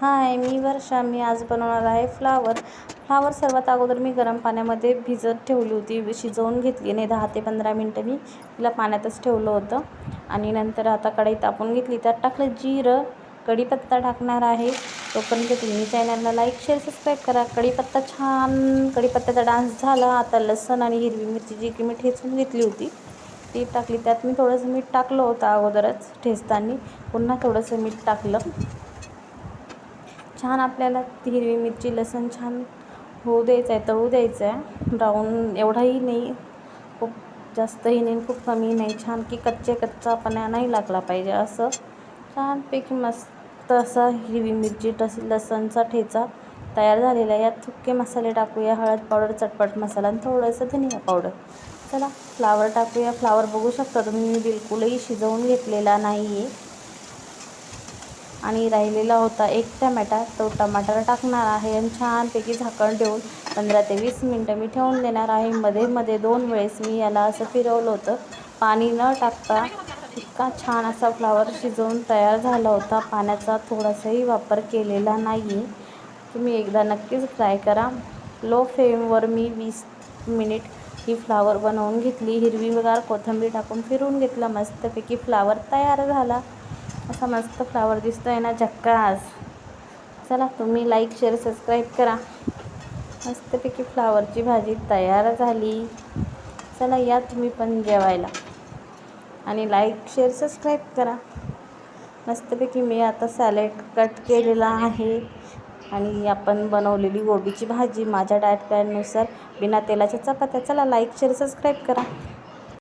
हाय मी वर्षा. मी आज बनवणार आहे फ्लावर. फ्लावर सर्वात अगोदर मी गरम पाण्यामध्ये भिजत ठेवली होती. शिजवून घेतली नाही. दहा ते पंधरा मिनटं मी तिला पाण्यातच ठेवलं होतं. आणि नंतर आता कढई तापून घेतली. त्यात टाकलं जिरं. कढीपत्ता टाकणार आहे. तोपर्यंत तुम्ही चॅनलला लाईक शेअर सबस्क्राईब करा. कढीपत्ता छान. कढीपत्त्याचा डान्स झाला. आता लसण आणि हिरवी मिरची जी की मी ठेचून घेतली होती ती टाकली. त्यात मी थोडंसं मीठ टाकलं होतं अगोदरच ठेचताना. पुन्हा थोडंसं मीठ टाकलं. छान आपल्याला ती हिरवी मिरची लसूण छान होऊ द्यायचं आहे तळू द्यायचं आहे ब्राऊन एवढाही नाही खूप जास्तही नाही खूप कमी नाही छान की कच्चे कच्चापणा नाही लागला पाहिजे असं. छानपैकी मस्त असा हिरवी मिरची टस लसणचा ठेचा तयार झालेला आहे. यात सुके मसाले टाकूया हळद पावडर चटपट मसाला आणि थोडंसं धनिया पावडर. चला फ्लावर टाकूया. फ्लावर बघू शकता तुम्ही मी बिलकुलही शिजवून घेतलेला नाही आहे आणि राहिलेला होता एक टमॅटा तो टमाटर टाकणार आहे आणि छानपैकी झाकण ठेवून पंधरा ते वीस मिनटं मी ठेवून देणार आहे. मध्ये मध्ये दोन वेळेस मी याला असं फिरवलं होतं. पाणी न टाकता इतका छान असा फ्लावर शिजवून तयार झाला होता. पाण्याचा थोडासाही वापर केलेला नाही आहे तुम्ही एकदा नक्कीच ट्राय करा. लो फ्लेमवर मी वीस मिनिट ही फ्लावर बनवून घेतली. हिरवीगार कोथिंबीर टाकून फिरवून घेतला. मस्तपैकी फ्लावर तयार झाला. असा मस्त फ्लावर दिसतो आहे ना झक्कास. चला तुम्ही लाईक शेअर सबस्क्राईब करा. मस्तपैकी फ्लावरची भाजी तयार झाली. चला या तुम्ही पण जेवायला. आणि लाईक शेअर सबस्क्राईब करा. मस्तपैकी मी आता सॅलेड कट केलेला आहे. आणि आपण बनवलेली गोबीची भाजी माझ्या डायट प्लॅननुसार बिना तेलाच्या चपात्या. चला लाईक शेअर सबस्क्राईब करा.